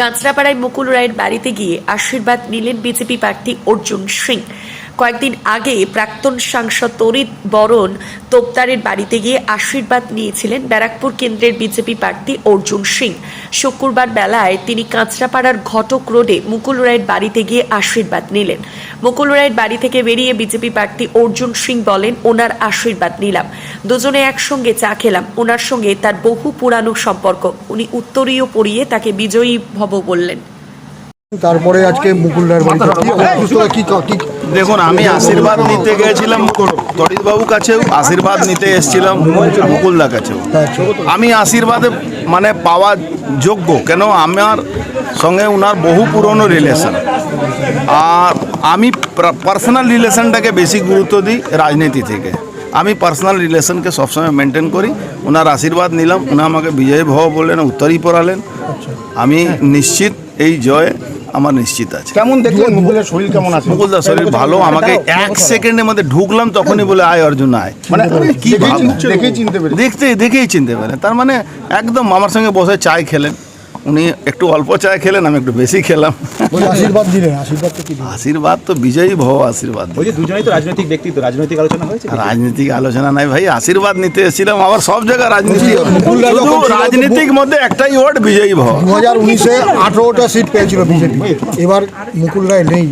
কাঁচরাপাড়ায় মুকুল রায়ের বাড়িতে গিয়ে আশীর্বাদ নিলেন বিজেপি প্রার্থী অর্জুন সিং। কয়েকদিন আগে প্রাক্তন সাংসদ তরিত বরণ তোপ্তারের বাড়িতে গিয়ে আশীর্বাদ নিয়েছিলেন ব্যারাকপুর কেন্দ্রের বিজেপি প্রার্থী অর্জুন সিং। শুক্রবার বেলায় তিনি কাঁচরাপাড়ার ঘটক রোডে মুকুল রায়ের বাড়িতে গিয়ে আশীর্বাদ নিলেন। মুকুল রায়ের বাড়ি থেকে বেরিয়ে বিজেপি প্রার্থী অর্জুন সিং বলেন ওনার আশীর্বাদ নিলাম। দুজনে একসঙ্গে চা খেলাম। ওনার সঙ্গে তার বহু পুরানো সম্পর্ক। উনি উত্তরীয় পড়িয়ে তাকে বিজয়ী ভব বললেন। তারপরে আজকে মুকুল রায়ের বাড়িতে কি দেখুন, আমি আশীর্বাদ নিতে গিয়েছিলাম তরিতবাবু কাছেও আশীর্বাদ নিতে এসেছিলাম মুকুলদা কাছেও। আমি আশীর্বাদে মানে পাওয়া যোগ্য, কেন আমার সঙ্গে ওনার বহু পুরনো রিলেশন আর আমি পার্সোনাল রিলেশনটাকে বেশি গুরুত্ব দিই রাজনীতি থেকে। আমি পার্সোনাল রিলেশনকে সবসময় মেনটেন করি ওনার আশীর্বাদ নিলাম, উনি আমাকে বিজয় ভব বললেন, উত্তরই পড়ালেন। আমি নিশ্চিত এই জয় আমার নিশ্চিত আছে। কেমন দেখলেন মুকুলের শরীর কেমন আছে? মুকুল দা শরীর ভালো আমাকে এক সেকেন্ডের মধ্যে ঢুকলাম তখনই বলে আয় অর্জুন আয়। মানে কি দেখেই চিনতে- পারে দেখতে দেখেই চিনতে পারে তার মানে একদম আমার সঙ্গে বসে চায় খেলেন। উনি একটু অল্প চায় খেলেন আমি একটু বেশি খেলাম। আশীর্বাদ দিলেন আশীর্বাদ তো কি আশীর্বাদ তো বিজয়ী ভব আশীর্বাদ। ওই যে দুজনেই তো রাজনৈতিক ব্যক্তিত্ব রাজনৈতিক আলোচনা হয়েছে রাজনৈতিক আলোচনা নাই ভাই আশীর্বাদ নিতে এসেছিলাম আবার সব জায়গায় রাজনীতি। শুধু তো রাজনীতিক মধ্যে একটাই ওয়ার্ড বিজয়ী ভব। দু হাজার উনিশে আঠেরোটা সিট পেয়েছিল বিজেপি। এবার মুকুল রায় নেই।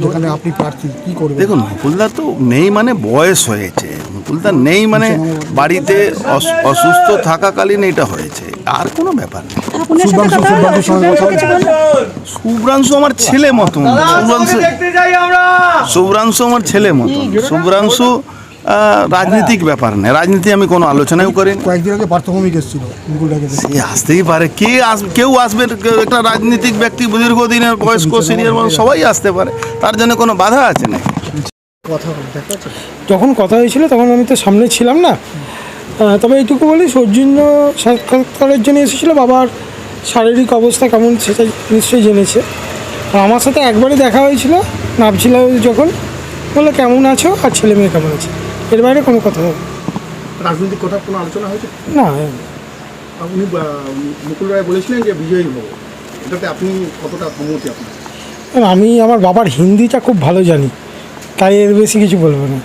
যেখানে আপনি প্রার্থী কি করবেন? দেখুন মুকুলদা তো নেই মানে বয়স হয়েছে। মুকুলদা নেই মানে বাড়িতে অসুস্থ থাকাকালীন এটা হয়েছে। আর কোনো ব্যাপার নেই। শুভ্রাংশু আমার ছেলে মতন। শুভ্রাংশু শুভ্রাংশু আমার ছেলে মতন। শুভ্রাংশু রাজনীতিক ব্যাপার নেই রাজনীতি আমি কোনো আলোচনাও করি না। কয়েকদিন আগে পার্থভূমিক এসেছিল। সে আসতেই পারে। কে আসবে কেউ আসবে কেউ একটা রাজনীতিক ব্যক্তি দীর্ঘদিনের বয়স্ক সিনিয়র মানুষ সবাই আসতে পারে। তার জন্য কোনো বাধা আছে না যখন কথা হয়েছিল তখন আমি তো সামনে ছিলাম না। তবে এইটুকু বলি সৌজন্য সাক্ষাৎকারের জন্য এসেছিল। বাবার শারীরিক অবস্থা কেমন সেটা নিশ্চয়ই জেনেছে। আর আমার সাথে একবারই দেখা হয়েছিল নামছিল যখন। বলল কেমন আছো? আর ছেলে মেয়ে কেমন আছে? এর বাইরে কোনো কথা হবে রাজনৈতিক কথা কোনো আলোচনা হয়েছে? না। আপনি উনি মুকুল রায় বলেছিলেন যে বিজয়ী হব। এটাতে আপনি কতটা সম্মতি আপনার? আমি আমার বাবার হিন্দিটা খুব ভালো জানি তাই এর বেশি কিছু বলব না।